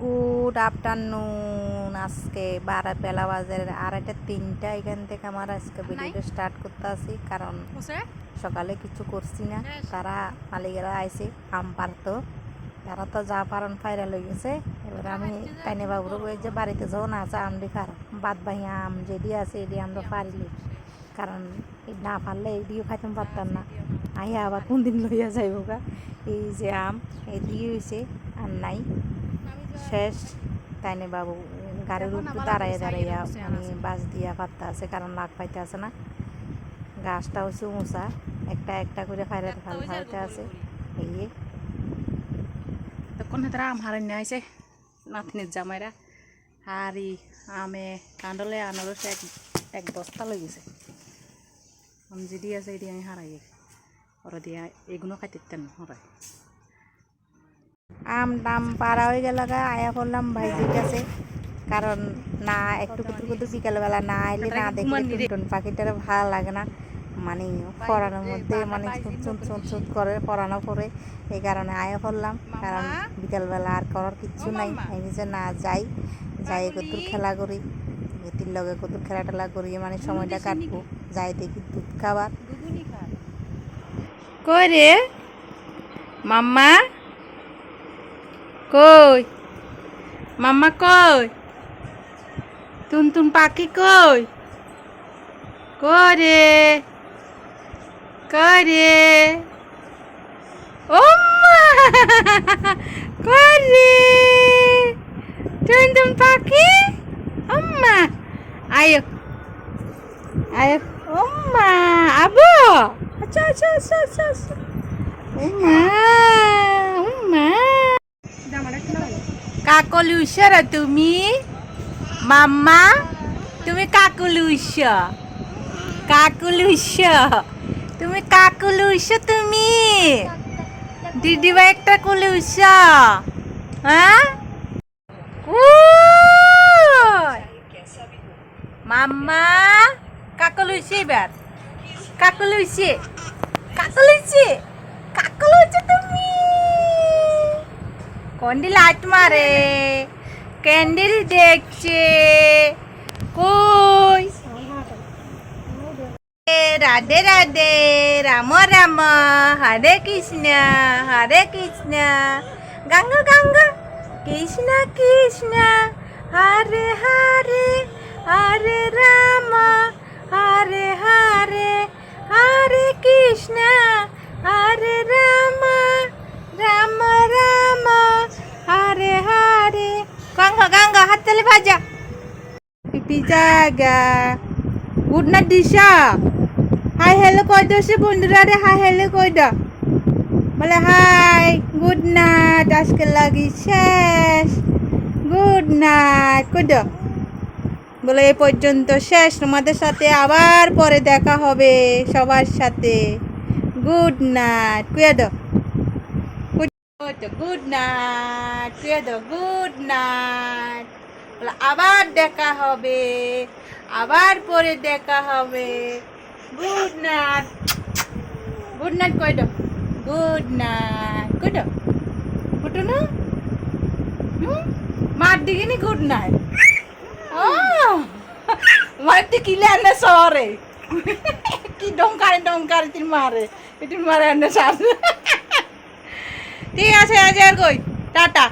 Good afternoon আজকে বারো বেলা বাজারের আড়াইটা তিনটা এখান থেকে আমার আজকে ভিডিওটা স্টার্ট করতে আসি কারণ সকালে কিছু করছি না। তারা মালিকেরা আইছে আম পারতো। তারা তো যা পারন ফাইরা লই গেছে। এবার আমি তাইনে বাবুর যে বাড়িতে যাও না আছে আম খার। বাদ বাহি আম যেদি আছে এদি আমরা পারিলি কারণ না পারলে এদিও খাইতাম পারতাম না। আইয়া আবার কোন দিন লইয়া যাইব গা। এই যে আম এদিকে হয়েছে আর নাই। শেষ। তাইনে বাবু গাড়ির উপরে দাঁড়াইয়া দাঁড়াইয়া মানে বাস দিয়া পাত্তা আছে কারণ লাগ পাইতে আছে না। গাছটা হচ্ছে উঁচা একটা একটা করে ফাইরাতে ফাল ফাইতে আছে। এই। তখন তারা আম হারাই নিয়ে আইছে নাতনির জামাইরা। হারি আমে কাণ্ডলে আনারস এক এক বস্তা লই গেছে। আম যেদি আছে এটি আমি হারাই ওরা দিয়া এগুলো খাইতে না হরাই আম দাম পাড়া হয়ে গেল গা আয়া পড়লাম ভাইজির কাছে কারণ না একটু একটু কিন্তু বিকালবেলা না আইলে না দেখলে টুনটুন পাখিটার ভালো লাগে না। মানে পড়ানোর মধ্যে মানে চুন চুন চুন করে পড়ানো করে এই কারণে আয়া পড়লাম কারণ বিকালবেলা আর করার কিচ্ছু নাই। আমি যে না যাই যাই কত খেলা করি এটির লগে কত খেলা টেলা করি মানে সময়টা কাটবো। যাই দেখি দুধ খাবার। কই রে? মাম্মা? কই? মাম্মা কই? টুনটুন পাখি কই? কই রে কই রে ও কই টুনটুন পাখি? আম্মা আয়ো। আয়ো। ওম্মা! আবো! আচ্ছা আচ্ছা আচ্ছা আচ্ছা আচ্ছা। ওম্মা! ওম্মা কাকলুইশরা তুমি? মাম্মা, তুমি কাকুলুইশ কাকুলুইশ তুমি কাকুলুইশ তুমি? দিদি ভাই একটা কুলুইশ হ্যাঁ? কই? মাম্মা কাকলুইছে এবার। কাকলুইছে কাকলুইছে কাকলুইছে তুমি? কোনটি লাইট মারে ক্যান্ডেল দেখছে কই রাধে রাধে রাম রাম হরে কৃষ্ণ হরে কৃষ্ণ গঙ্গা গঙ্গা কৃষ্ণ কৃষ্ণ হরে হরে হরে রাম হরে হরে হরে কৃষ্ণ হরে রাম গঙ্গা গঙ্গা, হাততালি ভাজা পিপি জায়গা। Good night, Disha. Hi hello কই দাও সে বন্ধুরা রে? হাই হ্যালো কই দাও বলে, হাই, গুড নাইট, আজকে লাগি শেষ। গুড নাইট, কই দাও বলে এই পর্যন্ত শেষ। তোমাদের সাথে আবার পরে দেখা হবে সবার সাথে। গুড নাইট কুয়া দাও গুড নাইট কুয়া দাও গুড নাইট। আবার দেখা হবে, আবার পরে দেখা হবে। Good night. গুড নাইট কই দাও? গুড নাইট কই দাও? উঠো না? মার দিকে নি গুড নাইট। ও মারতে কিলে আনে সরে। কি ডঙ্কারে ডঙ্কারে তিন মারে এটি মারে আনে সার। ঠিক আছে আজ আর কই? টাটা।